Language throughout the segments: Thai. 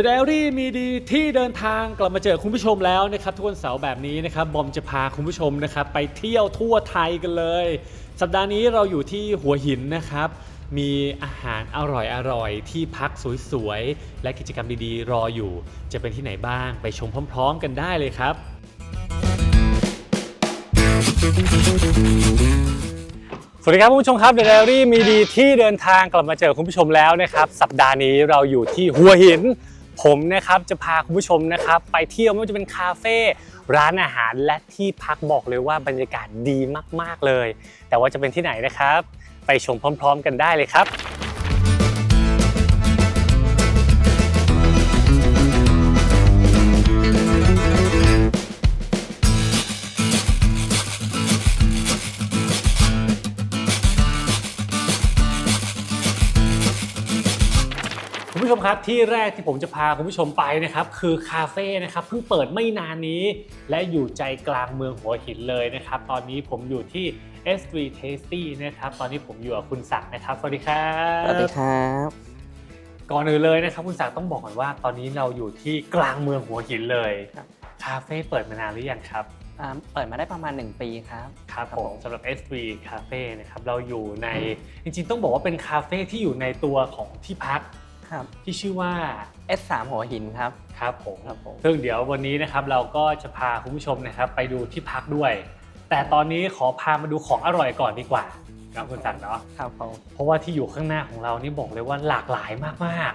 The Diary มีดีที่เดินทางกลับมาเจอคุณผู้ชมแล้วนะครับทุกวันเสาร์แบบนี้นะครับบอมจะพาคุณผู้ชมนะครับไปเที่ยวทั่วไทยกันเลย สัปดาห์นี้เราอยู่ที่หัวหินนะครับ มีอาหารอร่อยๆที่พักสวยๆ และกิจกรรมดีๆ รออยู่ จะเป็นที่ไหนบ้างไปชมพร้อม ๆ กันได้เลยครับ สวัสดีครับคุณผู้ชมครับ The Diary มีดีที่เดินทางกลับมาเจอคุณผู้ชมแล้วนะครับ สัปดาห์นี้เราอยู่ที่หัวหิน ผมนะครับจะพาคุณผู้ชมนะครับไปเที่ยวไม่ว่าจะเป็นคาเฟ่ร้านอาหารและที่พักบอกเลยว่าบรรยากาศดีมากๆเลย แต่ว่าจะเป็นที่ไหนนะครับ ไปชมพร้อม ๆ กันได้เลยครับ ผู้ชมครับที่แรกที่ผมจะพาคุณผู้ชมไปนะครับคือคาเฟ่นะครับเพิ่งเปิดไม่นานนี้ และอยู่ใจกลางเมืองหัวหินเลยนะครับตอนนี้ผมอยู่ที่ S3 Tasty นะครับตอนนี้ผมอยู่กับคุณศักดิ์นะครับสวัสดีครับสวัสดีครับ ก่อนอื่นเลยนะครับคุณศักดิ์ต้องบอกก่อนว่า ตอนนี้เราอยู่ที่กลางเมืองหัวหินเลยครับ คาเฟ่เปิดมานานหรือยังครับอ่าเปิดมาได้ประมาณ 1 ปีครับ ครับครับผผมมสำหรับ S3 Cafe นะครับเราอยู่ในจริงๆต้องบอกว่าเป็นคาเฟ่ที่อยู่ในตัวของที่พัก ครับ ที่ชื่อว่า S3 หัวหินครับ ครับผมครับผม ซึ่งเดี๋ยววันนี้นะครับเราก็จะพาคุณผู้ชมนะครับไปดูที่พักด้วย แต่ตอนนี้ขอพามาดูของอร่อยก่อนดีกว่าครับคุณสันเนาะครับผม เพราะว่าที่อยู่ข้างหน้าของเรานี่บอกเลยว่าหลากหลายมาก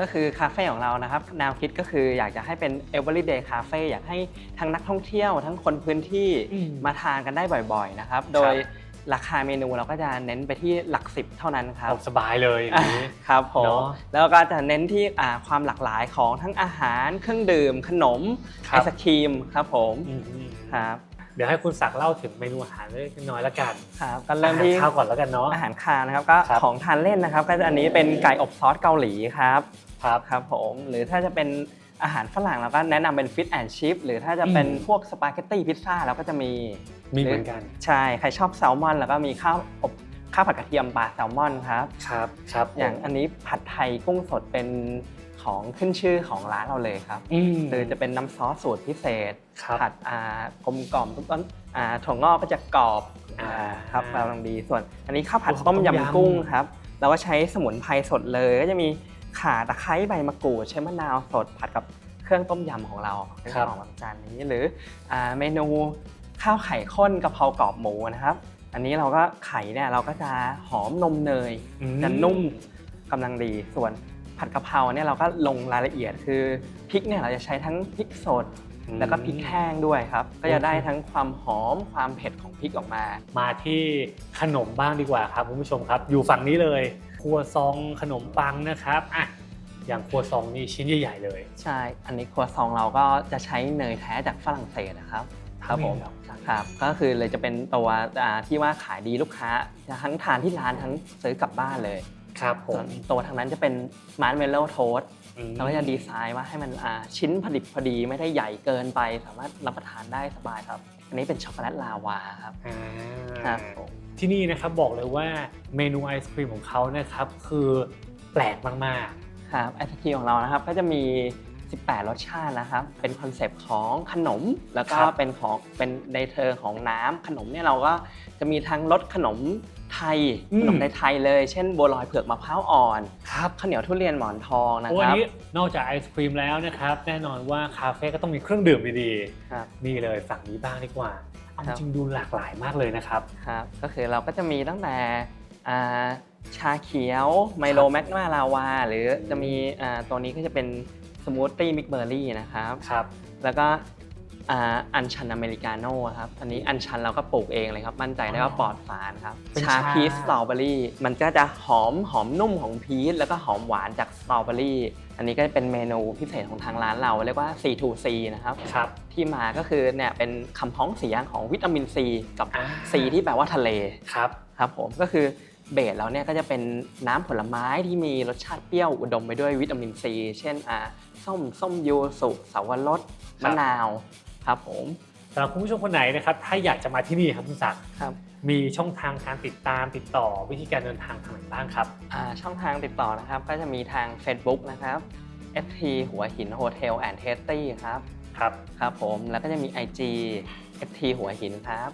ก็คือคาเฟ่ของเรานะครับแนวคิดก็คืออยากจะให้เป็น everyday cafe อยากให้ทั้งนักท่องเที่ยว ทั้งคนพื้นที่อืมมาทานกันได้บ่อยๆนะครับ โดยราคาเมนูเราก็จะเน้นไปที่หลักสิบเท่านั้นๆครับเอาสบายเลยอย่างนี้ ครับผเนมอะแล้วก็จะเน้นที่อ่าความหลากหลายของทั้งอาหารเครื่องดื่ม ขนมคไอรับ ศครีมครับผมอืมครับ เดี๋ยวให้คุณศักดิ์เล่าถึงเมนูอาหารเล็กน้อยละกันครับก็เริ่มที่อาหารข้าวก่อนแล้วกันเนาะ อาหารคาวนะครับก็ครับ ของทานเล่นนะครับ ก็จะอันนี้เป็นไก่อบซอสเกาหลีครับครับ ครับผมหรือถ้าจะเป็น อาหารฝรั่งเราก็แนะนำเป็นฟิตแอนชิพหรือถ้าจะเป็นอืมพวกสปาเกตตี้พิซซ่าเราก็จะมี มีเหมือนกันใช่ ใครชอบแซลมอน แล้วก็มีข้าวอบข้าวผัดกระเทียมปลาแซลมอนครับ ครับครับอย่างอันนี้ผัดไทยกุ้งสดเป็นของขึ้นชื่อของร้านเราเลยครับ อืม คือจะเป็นน้ำซอสสูตรพิเศษ ครับ ผัดอ่ากลมกล่อมทุกต้นอ่าถั่วงอกก็จะกรอบอ่าอ่าครับกำลังดีส่วน อันนี้ข้าวผัดโอ้ต้มต้มยำ ยำกุ้งครับเราก็ใช้สมุนไพรสดเลยก็จะมี ข่าตะไคร้ใบมะกรูดใช้มะนาวสดผัดกับเครื่องต้มยำของเราเป็นของแบบจานนี้หรืออ่าเมนูข้าวไข่ข้นกะเพรากรอบหมูนะครับ อันนี้เราก็ไข่เนี่ยเราก็จะหอมนมเนยอืมจะนุ่มกำลังดีส่วนผัดกะเพราเนี่ยเราก็ลงรายละเอียดคือพริกเนี่ยเราจะใช้ทั้งพริกสดแล้วก็พริกแห้งด้วยครับ ก็จะได้ทั้งความหอมความเผ็ดของพริกออกมา มาที่ขนมบ้างดีกว่าครับคุณผู้ชมครับ อยู่ฝั่งนี้เลยค รัวซองขนมปังนะครับอะอย่างครัวซองนี่ชิ้นใหญ่ๆเลย ใช่ อันนี้ครัวซองเราก็จะใช้เนยแท้จากฝรั่งเศสนะครับ ครับผม ครับครับก็คือเลยจะเป็นตัวอ่าที่ว่าขายดีลูกค้าจะทั้งทานที่ร้านทั้งซื้อกลับบ้านเลย ครับผส่วมนตัวทางนั้นจะเป็นมาร์ชเมลโล่โทสอืม เราก็จะดีไซน์ว่าให้มันอ่าชิ้นผลิตพอดีไม่ได้ใหญ่เกินไป สามารถรับประทานได้สบายครับ อันนี้เป็นช็อกโกแลตลาวาครับอ่าครับผมที่นี่นะครับบอกเลยว่าเมนูไอศครีมของเขานะครับคือแปลกมากครับไอศครีมของเรานะครับก็จะมี 18 รสชาตินะครับ เป็นคอนเซปต์ของขนมแล้วก็เป็นของเป็นในเทอของน้ำขนมเนี่ยเราก็จะมีทั้งรสขนม ไทยขนมไทยๆเลย เช่นบัวลอยเผือกมะพร้าวอ่อนๆครับข้าวเหนียวทุเรียนหมอนทองนะโอ้คอันรับ นี้นอกจากไอศครีมแล้วนะครับ แน่นอนว่าคาเฟ่ก็ต้องมีเครื่องดื่มดีครับๆนี่เลยฝั่งนี้บ้างดีกว่าเอาครับ จริงๆดูหลากหลายมากเลยนะครับ ครับ ก็คือเราก็จะมีตั้งแต่อ่าชาเขียวไมโลแมกมาลาวา หรือจะมีอ่าตัวนี้ก็จะเป็นสมูทตี้มิกเบอร์รี่นะครับ ครับ แล้วก็ อ่าอัญชันอเมริกาโน่ครับอันนี้อัญชันเราก็ปลูกเองเลยครับมั่นใจได้ว่าปลอดสารครับเป็นชาชา พีชสตรอเบอรี่มันก็จะหอมหอมนุ่มของพีชแล้วก็หอมหวานจากสตรอเบอรี่อันนี้ก็เป็นเมนูพิเศษของทางร้านเราเรียกว่า C2C นะครับ ครับ ที่มาก็คือเนี่ยเป็นคำพ้องเสียงของวิตามินซีกับอ่า C ที่แปลว่าทะเลครับ ครับผมก็คือเบสเราเนี่ยก็จะเป็นน้ำผลไม้ที่มีรสชาติเปรี้ยวอุดมไปด้วยวิตามินซี เช่นอ่าส้มส้มยูสุสาวรสครัมะบนาว ครับผมสำหรับคุณผู้ชมคนไหนนะครับถ้าอยากจะมาที่นี่ครับคุณศักดิ์ครับ มีช่องทางการติดตามติดต่อวิธีการเดินทางทางไหนบ้างครับอ่าช่องทางติดต่อนะครับก็จะมีทาง Facebook นะครับ FT หัวหินโฮเทลแอนด์เทสตี้ครับครับครับผมแล้วก็จะมี IG FT หัวหินครับ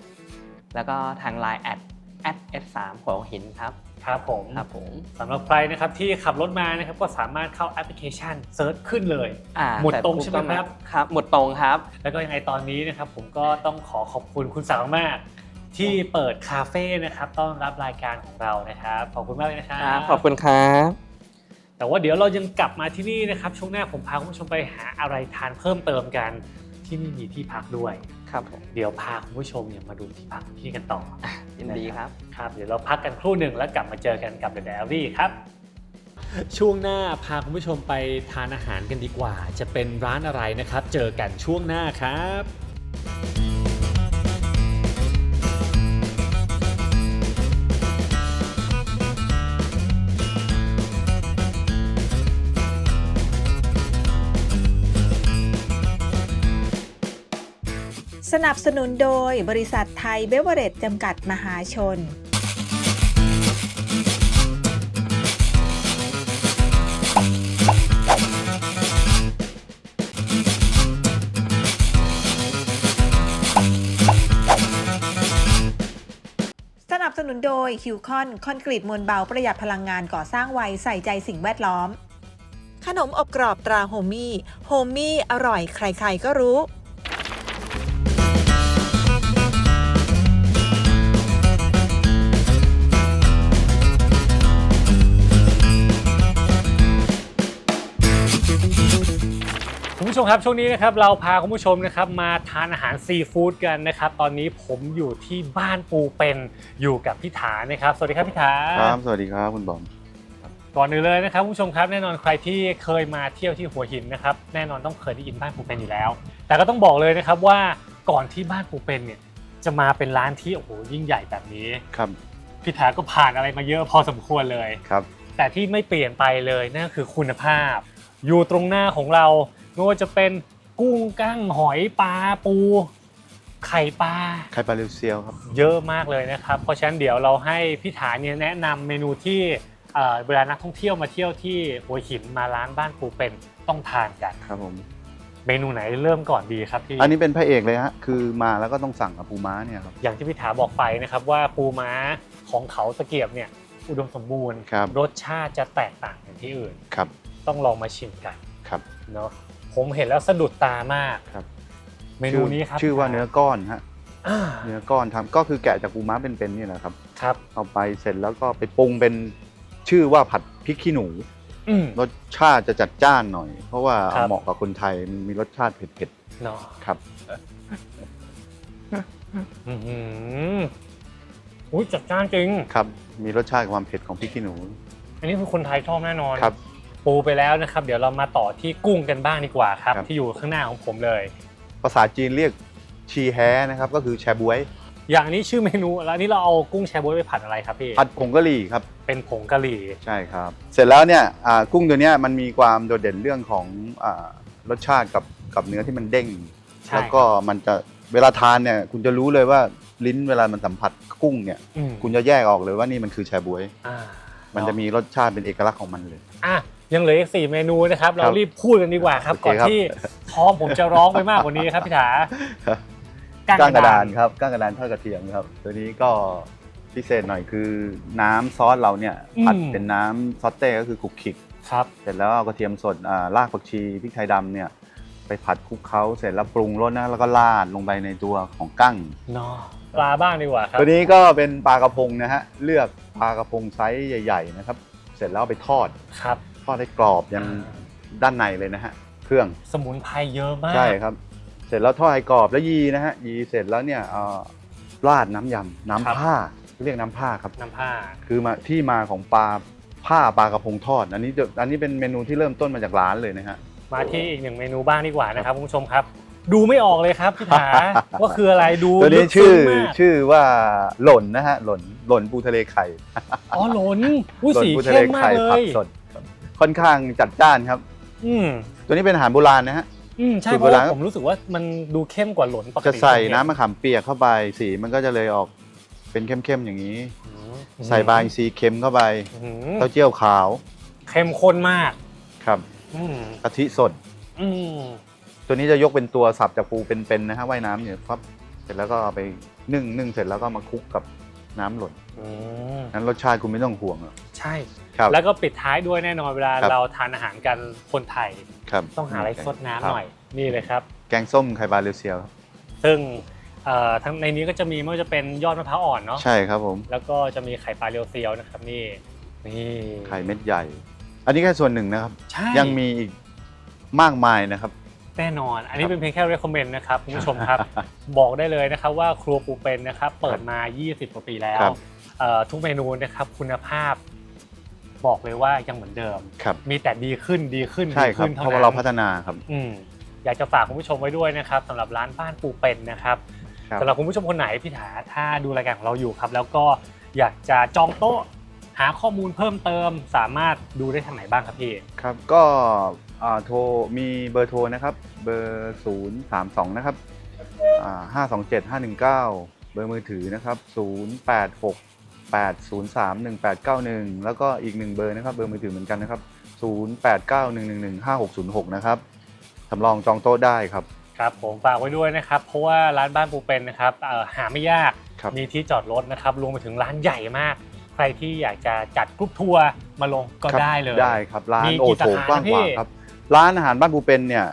แล้วก็ทาง Line แอด S3 หัวหินครับ ครับผมครับผมสำหรับใครนะครับที่ขับรถมานะครับก็สามารถเข้าแอปพลิเคชันเซิร์ชขึ้นเลย อ่าหมดตรงแต่ใช่ไหมครับ ครับ หมดตรงครับ แล้วก็ยังไงตอนนี้นะครับผมก็ต้องขอขอบคุณคุณสาวมาก ที่เปิดคาเฟ่นะครับต้อนรับรายการของเรานะครับขอบคุณมากเลยนะครับครับขอบคุณครับ แต่ว่าเดี๋ยวเรายังกลับมาที่นี่นะครับช่วงหน้าผมพาคุณผู้ชมไปหาอะไรทานเพิ่มเติมกันที่นี่มีที่พักด้วย ครับผมเดี๋ยวพาคุณผู้ชมเนี่ยมาดูที่พักที่นี่กันต่อยินดีครับ ครับ เดี๋ยวเราพักกันครู่หนึ่งแล้วกลับมาเจอกันกับ The Diary ครับ ช่วงหน้าพาคุณผู้ชมไปทานอาหารกันดีกว่า จะเป็นร้านอะไรนะครับ เจอกันช่วงหน้าครับ สนับสนุนโดยบริษัทไทยเบเวอเรจจำกัดมหาชน สนับสนุนโดยคิวคอนคอนกรีตมวลเบาประหยัดพลังงานก่อสร้างไวใส่ใจสิ่งแวดล้อม ขนมอบกรอบตราโฮมี่โฮมี่อร่อยใครๆก็รู้ ผู้ชมครับช่วงนี้นะครับเราพาคุณผู้ชมนะครับมาทานอาหารซีฟู้ดกันนะครับตอนนี้ผมอยู่ที่บ้านปูเป็นอยู่กับพี่ถานะครับสวัสดีครับพี่ถาครับ สวัสดีครับคุณบอม ก่อนอื่นเลยนะครับคุณผู้ชมครับแน่นอนใครที่เคยมาเที่ยวที่หัวหินนะครับแน่นอนต้องเคยได้ยินบ้านปูเป็นอยู่แล้ว แต่ก็ต้องบอกเลยนะครับว่าก่อนที่บ้านปูเป็นเนี่ยจะมาเป็นร้านที่โอ้โหยิ่งใหญ่แบบนี้ครับพี่ถาก็ผ่านอะไรมาเยอะพอสมควรเลย ครับ แต่ที่ไม่เปลี่ยนไปเลยนั่นก็คือคุณภาพ อยู่ตรงหน้าของเรา ไม่ว่าจะเป็นกุ้งกั้งหอยปลาปู ไข่ปลา ไข่ปลาเรียวเซียวครับ เยอะมากเลยนะครับ เพราะฉะนั้นเดี๋ยวเราให้พี่ถาเนี่ยแนะนำเมนูที่เอ่อเวลานักท่องเที่ยวมาเที่ยวที่หัวหินมาร้านบ้านปูเป็นต้องทานกัน ครับผม เมนูไหนเริ่มก่อนดีครับพี่ อันนี้เป็นพระเอกเลยฮะ คือมาแล้วก็ต้องสั่งกับปูม้าเนี่ยครับ อย่างที่พี่ถาบอกไปนะครับว่าปูม้าของเขาตะเกียบเนี่ยอุดมสมบูรณ์ ครับ รสชาติจะแตกต่างจากที่อื่น ครับ ต้องลองมาชิมกันครับ เนาะ ผมเห็นแล้วสะดุดตามากครับ เมนูนี้ครับชื่อว่าเนื้อก้อนฮะอ่าเนื้อก้อนทำก็คือแกะจากปูม้าเป็นๆนี่แหละครับ ครับ เอาไปเสร็จแล้วก็ไปปรุงเป็นชื่อว่าผัดพริกขี้หนู อืม รสชาติจะจัดจ้านหน่อย เพราะว่าครับ เหมาะกับคนไทยมันมีรสชาติเผ็ดเนาะๆครับ อือหืออุ้ยจัดจ้านจริง ครับมีรสชาติความเผ็ดของพริกขี้หนู อันนี้คือคนไทยชอบแน่นอนครับ ปูไปแล้วนะครับ เดี๋ยวเรามาต่อที่กุ้งกันบ้างดีกว่าครับ ครับ ที่อยู่ข้างหน้าของผมเลย ภาษาจีนเรียกชีแฮนะครับก็คือแชบวยอย่างนี้ชื่อเมนูแล้วอันนี้เราเอากุ้งแชร์บ๊วยไปผัดอะไรครับพี่ผัดผงกะหรี่ครับ เป็นผงกะหรี่ ใช่ครับ เสร็จแล้วเนี่ยอ่ากุ้งตัวเนี้ยมันมีความโดดเด่นเรื่องของอารสชาติกับกับเนื้อที่มันเด้ง ใช่ แล้วก็มันจะเวลาทานเนี่ยคุณจะรู้เลยว่าลิ้นเวลามันสัมผัสกุ้งเนี่ยอืมคุณจะแยกออกเลยว่านี่มันคือแชบวย อ่ามันจะมีรสชาติเป็นเอกลักษณ์ของมันเลย อะ ยังเหลืออีกสี่เมนูนะครับ เรารีบพูดกันดีกว่าครับ โอเคก่อนครับ ที่ท้องผมจะร้องไปมากกว่านี้ครับพี่ถาก้างกระดานครับก้างกระดานทอดกระเทียมครับ ตัวนี้ก็พิเศษหน่อยคือน้ำซอสเราเนี่ยผัดเป็นน้ำซอสเต้ก็คือคลุกคลิก ครับ เสร็จแล้วเอากระเทียมสดอ่ารากผักชีพริกไทยดำเนี่ยไปผัดคลุกเคล้าเสร็จแล้วปรุงรสนะแล้วก็ราดลงไปในตัวของกั้ง เนาะปลาบ้างดีกว่าครับ ตัวนี้ก็เป็นปลากระพงนะฮะเลือกปลากระพงไซส์ใหญ่ ๆ นะครับ เสร็จแล้วเอาไปทอด ครับท อดให้กรอบยันด้านในเลยนะฮะเครื่องสมุนไพรเยอะมาก ใช่ครับ เสร็จแล้วทอดให้กรอบแล้วยีนะฮะยีเสร็จแล้วเนี่ยเอ่อราดน้ำยำน้ำครับผ้าเรียกน้ำผ้าครับ น้ำผ้า คือมาที่มาของปลาผ้าปลากระพงทอด อันนี้จะอันนี้เป็นเมนูที่เริ่มต้นมาจากร้านเลยนะฮะ มาที่อีกหนึ่งเมนูบ้างดีกว่านะครับคุณผู้ชมครับ ดูไม่ออกเลยครับพี่ถา ว่าคืออะไรดูตัวนี้ลึกชื่อซึ้งมากชื่อว่าหล่นนะฮะหล่นหล่นปูทะเลไข่อ๋อหลนอุ้ยหล่นสีปูทะเข้เลมมาไข่กเลผัยกสด ครับค่อนข้างจัดจ้านครับ อืมตัวนี้เป็นอาหารโบราณนะฮะ อืมใช่สูตรเพราะว่าโบราณผมรู้สึกว่ามันดูเข้มกว่าหลนปกติจะใส่น้ำมะขามเปียกเข้าไปสีมันก็จะเลยออกเป็นเข้มๆอย่างนี้อืมใส่บาอินซีย์เค็มเข้าไปอืมเต้าเจี้ยวขาวเข้มข้นมากครับอืมกะทิสด อืมตัวนี้จะยกเป็นตัวสับจากปูเป็นๆนะฮะว่ายน้ำเนี่ยครับ เสร็จแล้วก็เอาไปนึ่งนึ่งเสร็จแล้วก็มาคลุกกับ น้ำหล่นอืมนั้นรสชาติคุณไม่ต้องห่วงหรอกใช่ ครับ แล้วก็ปิดท้ายด้วยแน่นอนเวลาครับ เราทานอาหารกันคนไทยครับต้องหาอะไรซดน้ำครับหน่อยนี่เลยครับแกงส้มไข่ปลาเรียวเซียวครับซึ่งเอ่อทั้งในนี้ก็จะมีไม่ว่าจะเป็นยอดมะพร้าวอ่อนเนาะใช่ครับผมแล้วก็จะมีไข่ปลาเรียวเซียวนะครับนี่นี่ไข่เม็ดใหญ่ อันนี้แค่ส่วนหนึ่งนะครับ ใช่ยังมีอีกมากมายนะครับ แน่นอน อันนี้ครับเป็นเพียงแค่ recommend นะครับคุณผู้ชมครับ บอกได้เลยนะครับว่าครัวปูเป็นนะครับเปิดมา 20 กว่าปีแล้วครับเอ่อทุกเมนูนะครับคุณภาพ บอกเลยว่ายังเหมือนเดิม ครับ มีแต่ดีขึ้นดีขึ้นใช่ดีครับขึ้นเพเท่าราะนั้ว่านเราพัฒนาครับ อืมอยากจะฝากคุณผู้ชมไว้ด้วยนะครับสำหรับร้านบ้านปูเป็นนะครับครับ สำหรับคุณผู้ชมคนไหนพี่ถาถ้าดูรายการของเราอยู่ครับ แล้วก็อยากจะจองโต๊ะหาข้อมูลเพิ่มเติม สามารถดูได้ทางไหนบ้างครับพี่ ครับก็อ่า โทรมีเบอร์โทรนะครับ เบอร์ 0 3 2 นะครับห้าสองเจ็ดห้าหนึ่งเก้าเบอร์มือถือนะครับ 0 8 6 8 0 3 1 8 9 1 แล้วก็อีกหนึ่งเบอร์นะครับ เบอร์มือถือเหมือนกันนะครับ 0 8 9 1 1 1 5 6 0 6 นะครับสำรองจองโต๊ะได้ครับ ครับผมฝากไว้ด้วยนะครับ เพราะว่าร้านบ้านปูเป็นนะครับเอ่อหาไม่ยากครับมีที่จอดรถนะครับ รวมไปถึงร้านใหญ่มาก ใครที่อยากจะจัดกรุ๊ปทัวร์มาลงก็ครับได้เลย ได้ครับ ร้านมีโอกี่โถสาขากว้างนะพี่ขวางครับ ร้านอาหารบ้านปูเป็นเนี่ย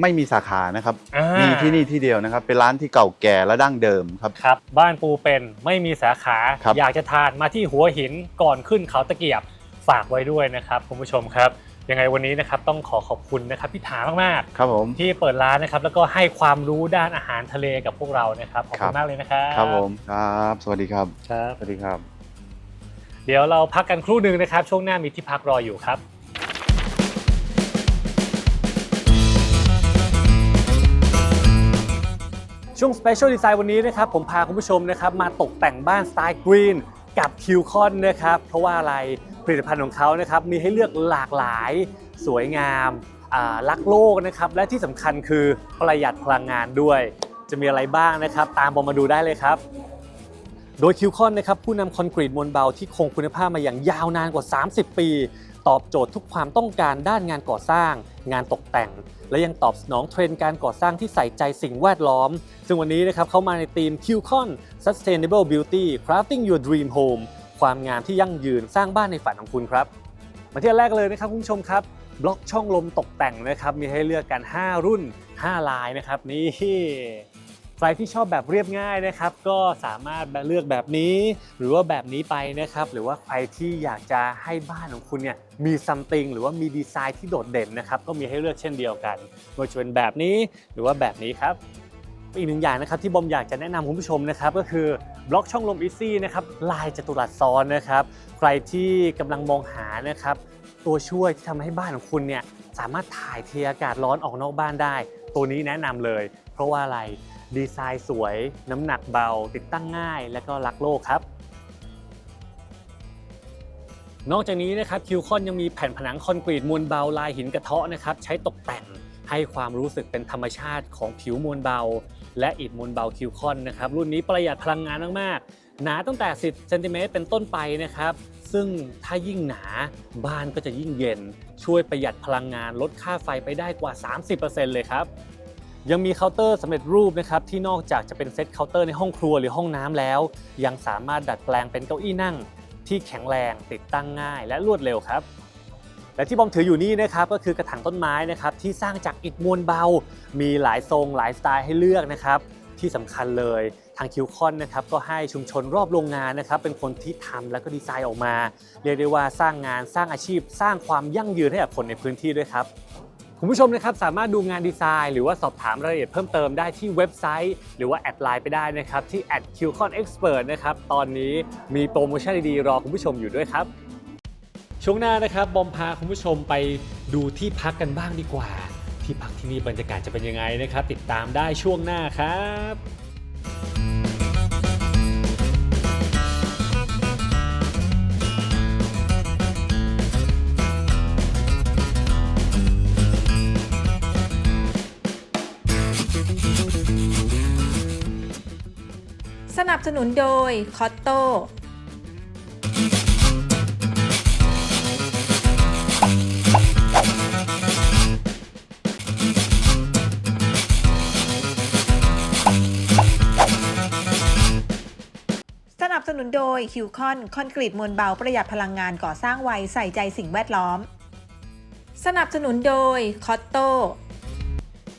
ไม่มีสาขานะครับ อ่ามีที่นี่ที่เดียวนะครับ เป็นร้านที่เก่าแก่และดั้งเดิมครับ ครับบ้านปูเป็นไม่มีสาขา ครับ อยากจะทานมาที่หัวหินก่อนขึ้นเขาตะเกียบฝากไว้ด้วยนะครับคุณผู้ชมครับ ยังไงวันนี้นะครับต้องขอขอบคุณนะครับพี่ถามากครับผม ๆ ที่เปิดร้านนะครับแล้วก็ให้ความรู้ด้านอาหารทะเลกับพวกเรานะครับขอบครัคุณบมากเลยนะครับครับผมครับ สวัสดีครับครับ สวัสดีครับ เดี๋ยวเราพักกันครู่หนึ่งนะครับ ช่วงหน้ามีที่พักรออยู่ครับ ช่วง Special Design วันนี้นะครับผมพาคุณผู้ชมนะครับมาตกแต่งบ้านสไตล์กรีนกับคิวคอนนะครับเพราะว่าอะไรผลิตภัณฑ์ของเขานะครับมีให้เลือกหลากหลาย สวยงามรักโลกนะครับและที่สำคัญคือประหยัดพลังงานด้วย จะมีอะไรบ้างนะครับ ตามบอมมาดูได้เลยครับ โดยคิวคอนนะครับผู้นำคอนกรีตมวลเบาที่คงคุณภาพมาอย่างยาวนานกว่า 30 ปี ตอบโจทย์ทุกความต้องการด้านงานก่อสร้าง งานตกแต่ง และยังตอบสนองเทรนด์การก่อสร้างที่ใส่ใจสิ่งแวดล้อม ซึ่งวันนี้นะครับเขามาในทีม QCon Sustainable Beauty Crafting Your Dream Home ความงามที่ยั่งยืนสร้างบ้านในฝันของคุณครับมาที่แรกเลยนะครับคุณผู้ชมครับบล็อกช่องลมตกแต่งนะครับมีให้เลือกกัน 5 รุ่น 5 ลายนะครับนี่ ใครที่ชอบแบบเรียบง่ายนะครับ ก็สามารถเลือกแบบนี้ หรือว่าแบบนี้ไปนะครับ หรือว่าใครที่อยากจะให้บ้านของคุณเนี่ยมีซัมติงหรือว่ามีดีไซน์ที่โดดเด่นนะครับ ก็มีให้เลือกเช่นเดียวกันไม่ว่าจะเป็นแบบนี้หรือว่าแบบนี้ครับอีกหนึ่งอย่างนะครับที่บอมอยากจะแนะนำคุณผู้ชมนะครับก็คือบล็อกช่องลมอีซี่นะครับลายจัตุรัสซ้อนนะครับใครที่กำลังมองหานะครับตัวช่วยที่ทำให้บ้านของคุณเนี่ยสามารถถ่ายเทอากาศร้อนออกนอกบ้านได้ ตัวนี้แนะนำเลย เพราะว่าอะไร ดีไซน์สวย น้ำหนักเบา ติดตั้งง่าย และก็รักโลกครับ นอกจากนี้นะครับคิวคอนยังมีแผ่นผนังคอนกรีตมวลเบาลายหินกระเทาะนะครับใช้ตกแต่งให้ความรู้สึกเป็นธรรมชาติของผิวมวลเบา และอิฐมวลเบาคิวคอนนะครับรุ่นนี้ประหยัดพลังงานมากๆ หนาตั้งแต่ 10เซนติเมตรเป็นต้นไปนะครับ ซึ่งถ้ายิ่งหนาบ้านก็จะยิ่งเย็น ช่วยประหยัดพลังงานลดค่าไฟไปได้กว่า 30%เลยครับ ยังมีเคาน์เตอร์สำเร็จรูปนะครับที่นอกจากจะเป็นเซตเคาน์เตอร์ในห้องครัวหรือห้องน้ำแล้ว ยังสามารถดัดแปลงเป็นเก้าอี้นั่ง ที่แข็งแรงติดตั้งง่าย และรวดเร็วครับ และที่บอมถืออยู่นี่นะครับก็คือกระถางต้นไม้นะครับที่สร้างจากอิฐมวลเบา มีหลายทรงหลายสไตล์ให้เลือกนะครับที่สำคัญเลยทางคิวคอนนะครับก็ให้ชุมชนรอบโรงงานนะครับเป็นคนที่ทำแล้วก็ดีไซน์ออกมา เรียกได้ว่าสร้างงานสร้างอาชีพ สร้างความยั่งยืนให้กับคนในพื้นที่ด้วยครับ คุณผู้ชมนะครับสามารถดูงานดีไซน์ หรือว่าสอบถามรายละเอียดเพิ่มเติมได้ที่เว็บไซต์ หรือว่าแอดไลน์ไปได้นะครับ ที่ @qconexpert นะครับตอนนี้มีโปรโมชั่นดีๆรอคุณผู้ชมอยู่ด้วยครับช่วงหน้านะครับบอมพาคุณผู้ชมไปดูที่พักกันบ้างดีกว่า ที่พักที่นี่บรรยากาศจะเป็นยังไงนะครับ ติดตามได้ช่วงหน้าครับ นับสนุนโดยคอตโตสนับสนุนโดยคิวคอนคอนกรีตมวลเบาประหยัดพลังงานก่อสร้างไวใส่ใจสิ่งแวดล้อม สนับสนุนโดยคอตโต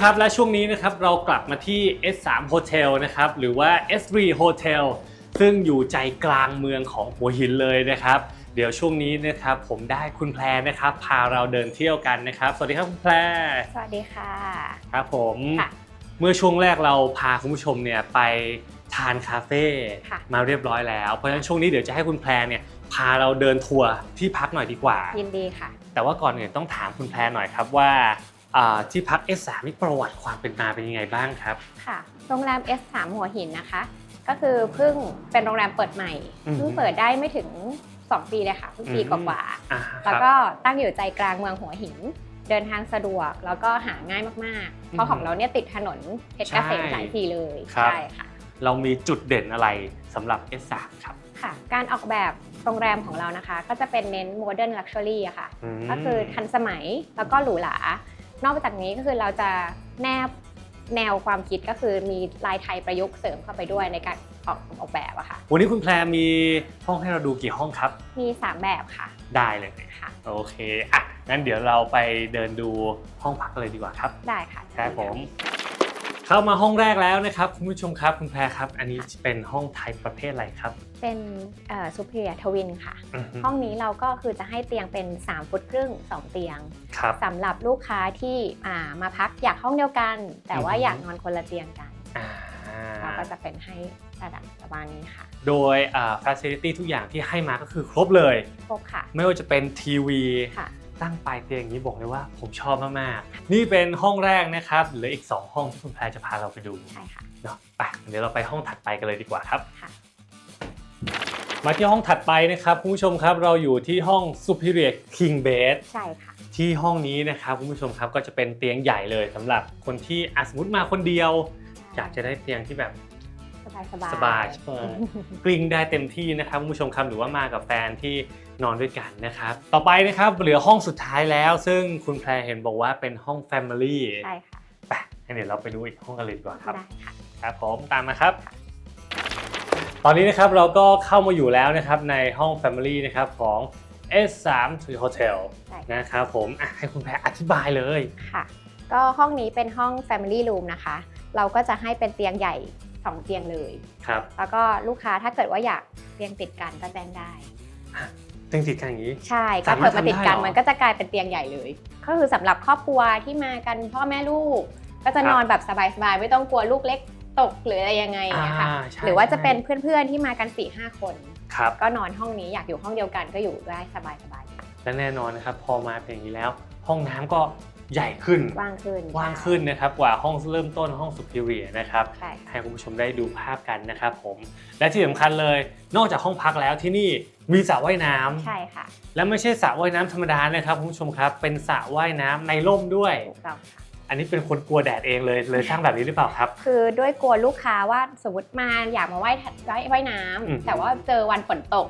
คุณผู้ชมครับ และช่วงนี้นะครับเรากลับมาที่ S3 Hotel นะครับหรือว่า S3 Hotel ซึ่งอยู่ใจกลางเมืองของหัวหินเลยนะครับ เดี๋ยวช่วงนี้นะครับผมได้คุณแพรนะครับ พาเราเดินเที่ยวกันนะครับ สวัสดีครับคุณแพรสวัสดีค่ะ ครับผมค่ะเมื่อช่วงแรกเราพาคุณผู้ชมเนี่ยไปทานคาเฟ่ค่ะมาเรียบร้อยแล้ว เพราะฉะนั้นช่วงนี้เดี๋ยวจะให้คุณแพรเนี่ยพาเราเดินทัวร์ที่พักหน่อยดีกว่า ยินดีค่ะ แต่ว่าก่อนอื่นต้องถามคุณแพรหน่อยครับว่าอ่า ที่พัก S3 นี่ประวัติความเป็นมาเป็นยังไงบ้างครับ ค่ะ โรงแรม S3 หัวหินนะคะ ก็คือเพิ่งเป็นโรงแรมเปิดใหม่อืมเพิ่งเปิดได้ไม่ถึง 2 ปีเลยค่ะเพิ่งปีอืมกว่าอ่าๆคแล้วรับก็ตั้งอยู่ใจกลางเมืองหัวหิน เดินทางสะดวกแล้วก็หาง่ายมากๆ เพราะของเราเนี่ยติดถนนเพชรเกษมใช่สายสี่เลยครับใช่ค่ะ เรามีจุดเด่นอะไรสำหรับ S3 ครับค่ะการออกแบบโรงแรมของเรานะคะ ก็จะเป็นเน้น modern luxury อะค่ะมก็คือทันสมัยแล้วก็หรูหรา นอกจากนี้ก็คือเราจะแนบแนวความคิดก็คือมีลายไทยประยุกต์เสริมเข้าไปด้วยในการออกออกแบบอะค่ะ วันนี้คุณแพรมีห้องให้เราดูกี่ห้องครับ มี 3 แบบค่ะ ได้เลยค่ะ โอเคอะงั้นเดี๋ยวเราไปเดินดูห้องพักกันเลยดีกว่าครับ ได้ค่ะ ครับผม เข้ามาห้องแรกแล้วนะครับคุณผู้ชมครับคุณแพรครับ อันนี้เป็นห้องไทยประเภทอะไรครับ เป็นซูเปอร์ทวินค่ะ อือฮึห้องนี้เราก็คือจะให้เตียงเป็น 3 ฟุตครึ่ง 2 เตียงครับ สำหรับลูกค้าที่อ่ามาพักอยากห้องเดียวกัน แต่ว่าอือฮึ อยากนอนคนละเตียงกัน อ่า เราก็จะเป็นให้ระดับประมาณนี้ค่ะโดยอ่า facility ทุกอย่างที่ให้มาก็คือครบเลย ครบค่ะ ไม่ว่าจะเป็นทีวี ค่ะ ตั้งปลายเตียงอย่างนี้บอกเลยว่าผมชอบมากๆ นี่เป็นห้องแรกนะครับเหลืออีก 2 ห้องที่คุณแพรจะพาเราไปดูใช่ค่ะเนาะไปเดี๋ยวเราไปห้องถัดไปกันเลยดีกว่าครับค่ะ มาที่ห้องถัดไปนะครับคุณผู้ชมครับเราอยู่ที่ห้อง Superior King Bed ใช่ค่ะ ที่ห้องนี้นะครับคุณผู้ชมครับก็จะเป็นเตียงใหญ่เลยสำหรับคนที่อะสมมติมาคนเดียว อยากจะได้เตียงที่แบบสบายสบายสบายใช่ไหมกลิ้งได้เต็มที่นะครับคุณผู้ชมครับหรือว่ามากับแฟนที่ นอนด้วยกันนะครับ ต่อไปนะครับเหลือห้องสุดท้ายแล้ว ซึ่งคุณแพรเห็นบอกว่าเป็นห้อง Family ใช่ค่ะไปงั้นเดี๋ยวเราไปดูอีกห้องกันเลยดีกว่าครับ ได้ค่ะ ครับผมตามมาครับ ตอนนี้นะครับเราก็เข้ามาอยู่แล้วนะครับในห้อง Family นะครับของ S3 Tree Hotel ใช่ค่ะนะครับผมอะให้คุณแพรอธิบายเลย ค่ะ ก็ห้องนี้เป็นห้อง Family Room นะคะ เราก็จะให้เป็นเตียงใหญ่2เตียงเลย ครับ แล้วก็ลูกค้าถ้าเกิดว่าอยากเตียงติดกันก็แจ้งได้ เตียงติดกันอย่างนี้ ใช่ก็สามารเกิถดมาติดกันทำได้เหรอมันก็จะกลายเป็นเตียงใหญ่เลย ก็คือสำหรับครอบครัวที่มากันพ่อแม่ลูก ก็จะครับนอนแบบสบายๆไม่ต้องกลัวลูกเล็กตกหรืออะไรยังไงอย่างเงี้ยค่ะอ่าใช่หรือว่าจะใช่เป็นเพื่อนๆที่มากัน4ี่ห้าคนครับก็นอนห้องนี้อยากอยู่ห้องเดียวกันก็อยู่ได้สบายๆค่ะและแน่นอนนะครับพอมาเป็นอย่างนี้แล้ว ห้องน้ำก็ ใหญ่ขึ้นว่างขึ้นว่างขึ้นนะครับกว่าห้องเริ่มต้นห้อง Superior นะครับใช่ค่ะให้คุณผู้ชมได้ดูภาพกันนะครับผมและที่สำคัญเลย นอกจากห้องพักแล้วที่นี่มีสระว่ายน้ำใช่ค่ะและไม่ใช่สระว่ายน้ำธรรมดานะครับคุณผู้ชมครับ เป็นสระว่ายน้ำในร่มด้วย ถูกต้องค่ะ อันนี้เป็นคนกลัวแดดเองเลยเลยสร้างแบบนี้หรือเปล่าครับ คือด้วยกลัวลูกค้าว่าสมมติมาอยากมาว่ายว่ายว่ายน้ำอืม แต่ว่าเจอวันฝนตก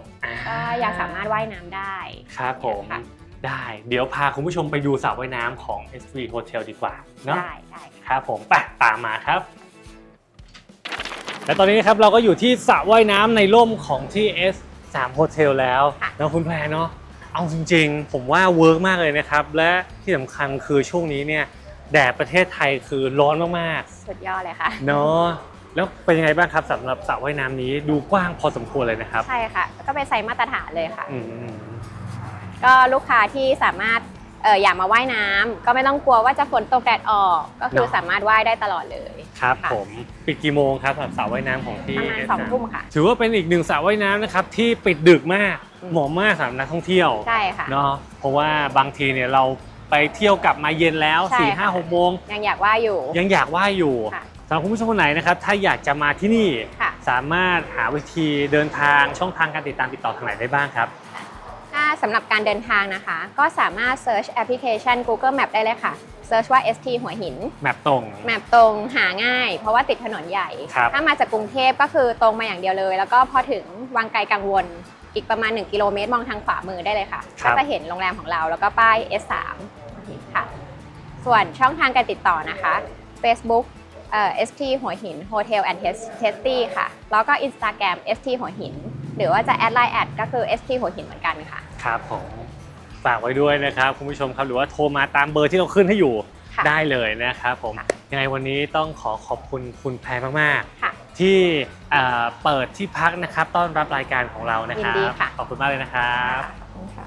ก็ยังสามารถว่ายน้ำได้ครับผม ค่ะ ได้ เดี๋ยวพาคุณผู้ชมไปดูสระว่ายน้ำของ SV Hotel ดีกว่าเนาะได้ได้ค่ะครับผมไปตามมาครับ และตอนนี้นะครับเราก็อยู่ที่สระว่ายน้ำในร่มของที่ S3 Hotel แล้วแล้วคุณแพรเนาะเอาจริงๆ ผมว่าเวิร์กมากเลยนะครับ และที่สำคัญคือช่วงนี้เนี่ยแดดประเทศไทยคือร้อนมากสุดยอดเลยค่ะๆเนาะแล้วเป็นยังไงบ้างครับสำหรับสระว่ายน้ำนี้ดูกว้างพอสมควรเลยนะครับ ใช่ค่ะ ก็เป็นไซส์มาตรฐานเลยค่ะอืม ก็ลูกค้าที่สามารถเอออยากมาว่ายน้ำก็ไม่ต้องกลัวว่าจะฝนตกแดดออก ก็คือเนาะ สามารถว่ายได้ตลอดเลยครับะผมปิดกี่โมงครับสำหรับสระว่ายน้ำของที่ ประมาณ S3 สองทุ่มค่ะ ถือว่าเป็นอีกหนึ่งสระว่ายน้ำนะครับที่ปิดดึกมากอืม เหมาะมากสำหรับนักท่องเที่ยวใช่ค่ะ เนาะเพราะว่าบางทีเนี่ยเราไปเที่ยวกลับมาเย็นแล้วใช่4ี่ค่ะห้าหกโมงยังอยากว่ายอยู่ ยังอยากว่ายอยู่ค่ะ สำหรับคุณผู้ชมคนไหนนะครับถ้าอยากจะมาที่นี่ค่ะ สามารถหาวิธีเดินทางช่องทางการติดตามติดต่อทางไหนได้บ้างครับถ้า สำหรับการเดินทางนะคะ ก็สามารถ search แอปพลิเคชัน Google Map ได้เลยค่ะ search ว่า ST หัวหิน แมปตรง แมปตรงหาง่าย เพราะว่าติดถนนใหญ่ ครับ ถ้ามาจากกรุงเทพก็คือตรงมาอย่างเดียวเลย แล้วก็พอถึงวังไกลกังวล อีกประมาณ 1 กิโลเมตรมองทางขวามือได้เลยค่ะครัก็บ จะเห็นโรงแรมของเราแล้วก็ป้าย S3 ค่ะ ส่วนช่องทางการติดต่อนะคะ Facebook เอ่อ ST หัวหิน Hotel and Tasty ค่ะ แล้วก็ Instagram ST หัวหิน หรือว่าจะแอดไลน์แอดก็คือ ST หัวหินเหมือนกันค่ะ ครับผมฝากไว้ด้วยนะครับคุณผู้ชมครับหรือว่าโทรมาตามเบอร์ที่เราขึ้นให้อยู่ค่ะได้เลยนะครับผมค่ะ ยังไงวันนี้ต้องขอขอบคุณคุณแพรมากๆค่ะที่เอ่อเปิดที่พักนะครับต้อนรับรายการของเรานะครัยินดีค่ะ ขอบคุณมากเลยนะครับ ขอบคุณค่ะ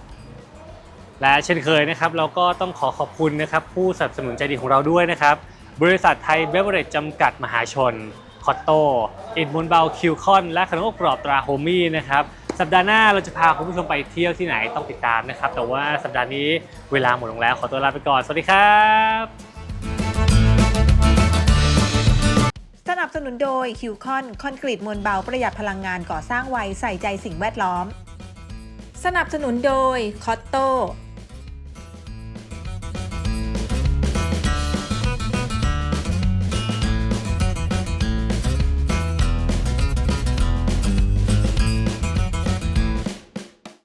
และเช่นเคยนะครับเราก็ต้องขอขอบคุณนะครับผู้สนับสนุนใจดีของเราด้วยนะครับ บริษัทไทยเบเวอร์เรจจำกัดมหาชน คอตโตอินมูลเบลคิวคอน และขนมอบกรอบตราโฮมี่นะครับ สัปดาห์หน้าเราจะพาคุณผู้ชมไปเที่ยวที่ไหนต้องติดตามนะครับ แต่ว่าสัปดาห์นี้เวลาหมดลงแล้ว ขอตัวลาไปก่อน สวัสดีครับ สนับสนุนโดยคิวคอนคอนกรีตมวลเบาประหยัดพลังงานก่อสร้างไวใส่ใจสิ่งแวดล้อม สนับสนุนโดยคอตโต